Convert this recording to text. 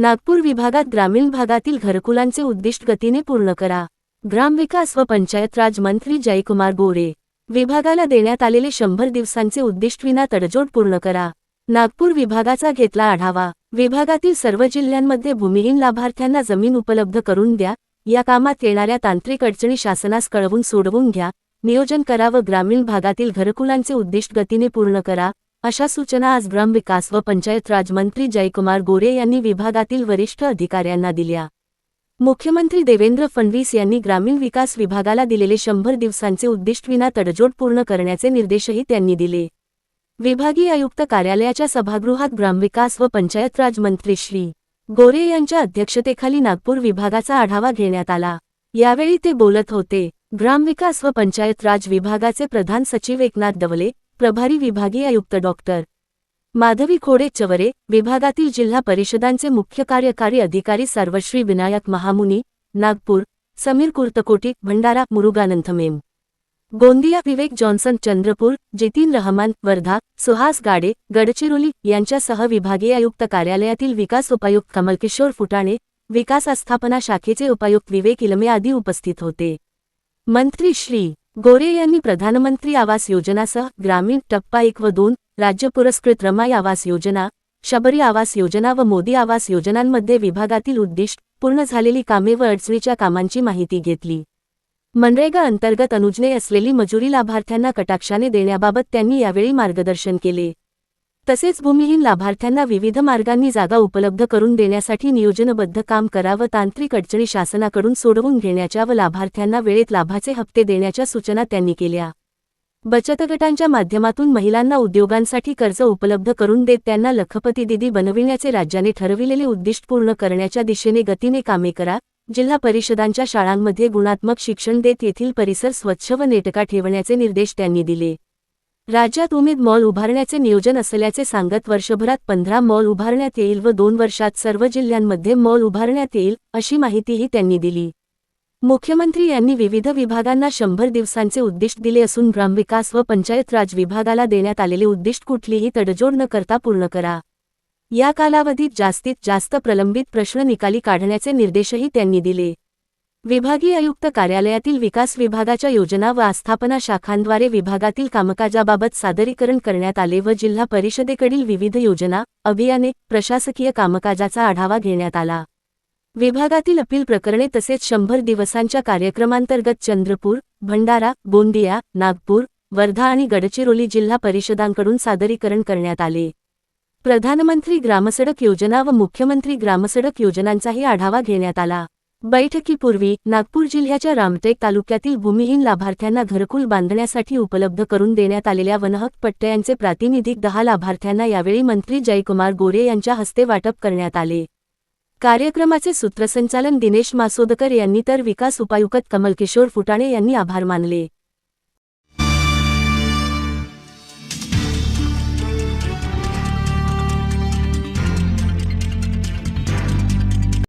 नागपूर विभागात ग्रामीण भागातील घरकुलांचे उद्दिष्ट गतीने पूर्ण करा. ग्रामविकास व पंचायत राज मंत्री जयकुमार गोरे विभागाला देण्यात आलेले शंभर दिवसांचे उद्दिष्ट विना तडजोड पूर्ण करा. नागपूर विभागाचा घेतला आढावा. विभागातील सर्व जिल्ह्यांमध्ये भूमिहीन लाभार्थ्यांना जमीन उपलब्ध करून द्या. या कामात येणाऱ्या तांत्रिक अडचणी शासनास कळवून सोडवून घ्या. नियोजन करा व ग्रामीण भागातील घरकुलांचे उद्दिष्ट गतीने पूर्ण करा. अशा सूचना आज ग्रामविकास व पंचायत राज मंत्री जयकुमार गोरे यांनी विभागातील वरिष्ठ अधिकाऱ्यांना दिल्या. मुख्यमंत्री देवेंद्र फडणवीस यांनी ग्रामीण विकास विभागाला दिलेले शंभर दिवसांचे उद्दिष्टविना तडजोड पूर्ण करण्याचे निर्देशही त्यांनी दिले. विभागीय आयुक्त कार्यालयाच्या सभागृहात ग्रामविकास व पंचायत राज मंत्री श्री. गोरे यांच्या अध्यक्षतेखाली नागपूर विभागाचा आढावा घेण्यात आला. यावेळी ते बोलत होते. ग्रामविकास व पंचायत राज विभागाचे प्रधान सचिव एकनाथ दवले प्रभारी विभागीय आयुक्त डॉक्टर माधवी खोडे चवरे विभागातील जिल्हा परिषदांचे मुख्य कार्यकारी अधिकारी सर्वश्री विनायक महामुनी नागपूर समीर कुर्तकोटी भंडारा मुरुगानंथमेम गोंदिया विवेक जॉन्सन चंद्रपूर जितीन रहमान वर्धा सुहास गाडे गडचिरोली यांच्यासह विभागीय आयुक्त कार्यालयातील विकास उपायुक्त कमलकिशोर फुटाणे विकास आस्थापना शाखेचे उपायुक्त विवेक इलमे आदी उपस्थित होते. मंत्री श्री. गोरे यांनी प्रधानमंत्री आवास योजनासह ग्रामीण टप्पा एक व दोन राज्य पुरस्कृत रमाई आवास योजना शबरी आवास योजना व मोदी आवास योजनांमध्ये विभागातील उद्दिष्ट पूर्ण झालेली कामे व अडचणीच्या कामांची माहिती घेतली. मनरेगा अंतर्गत अनुजने असलेली मजुरी लाभार्थ्यांना कटाक्षाने देण्याबाबत त्यांनी यावेळी मार्गदर्शन केले. तसेच भूमिहीन लाभार्थ्यांना विविध मार्गांनी जागा उपलब्ध करून देण्यासाठी नियोजनबद्ध काम करा व तांत्रिक अडचणी शासनाकडून सोडवून घेण्याच्या व लाभार्थ्यांना वेळेत लाभाचे हप्ते देण्याच्या सूचना त्यांनी केल्या. बचतगटांच्या माध्यमातून महिलांना उद्योगांसाठी कर्ज उपलब्ध करून देत त्यांना लखपती दिदी बनविण्याचे राज्याने ठरविलेले उद्दिष्ट पूर्ण करण्याच्या दिशेने गतीने कामे करा जिल्हा परिषदांच्या शाळांमध्ये गुणात्मक शिक्षण देत येथील परिसर स्वच्छ व नेटका ठेवण्याचे निर्देश त्यांनी दिले. राज्यात उमेद मॉल उभारण्याचे नियोजन असल्याचे सांगत वर्षभरात पंधरा मॉल उभारण्यात येईल व दोन वर्षात सर्व जिल्ह्यांमध्ये मॉल उभारण्यात येईल अशी माहितीही त्यांनी दिली. मुख्यमंत्री यांनी विविध विभागांना शंभर दिवसांचे उद्दिष्ट दिले असून ग्रामविकास व पंचायत राज विभागाला देण्यात आलेले उद्दिष्ट कुठलीही तडजोड न करता पूर्ण करा. या कालावधीत जास्तीत जास्त प्रलंबित प्रश्न निकाली काढण्याचे निर्देशही त्यांनी दिले. विभागीय आयुक्त कार्यालयातील विकास विभागाच्या योजना व आस्थापना शाखांद्वारे विभागातील कामकाजाबाबत सादरीकरण करण्यात आले व जिल्हा परिषदेकडील विविध योजना अभियाने प्रशासकीय कामकाजाचा आढावा घेण्यात आला. विभागातील अपील प्रकरणे तसेच शंभर दिवसांच्या कार्यक्रमांतर्गत चंद्रपूर भंडारा गोंदिया नागपूर वर्धा आणि गडचिरोली जिल्हा परिषदांकडून सादरीकरण करण्यात आले. प्रधानमंत्री ग्रामसडक योजना व मुख्यमंत्री ग्रामसडक योजनांचाही आढावा घेण्यात आला. बैठकीपूर्वी नागपूर जिल्ह्याच्या रामटेक तालुक्यातील भूमिहीन लाभार्थ्यांना घरकुल बांधण्यासाठी उपलब्ध करून देण्यात आलेल्या वनहक पट्ट्यांचे प्रातिनिधिक दहा लाभार्थ्यांना यावेळी मंत्री जयकुमार गोरे यांच्या हस्ते वाटप करण्यात आले. कार्यक्रमाचे सूत्रसंचालन दिनेश मासोदकर यांनी तर विकास उपायुक्त कमलकिशोर फुटाणे यांनी आभार मानले.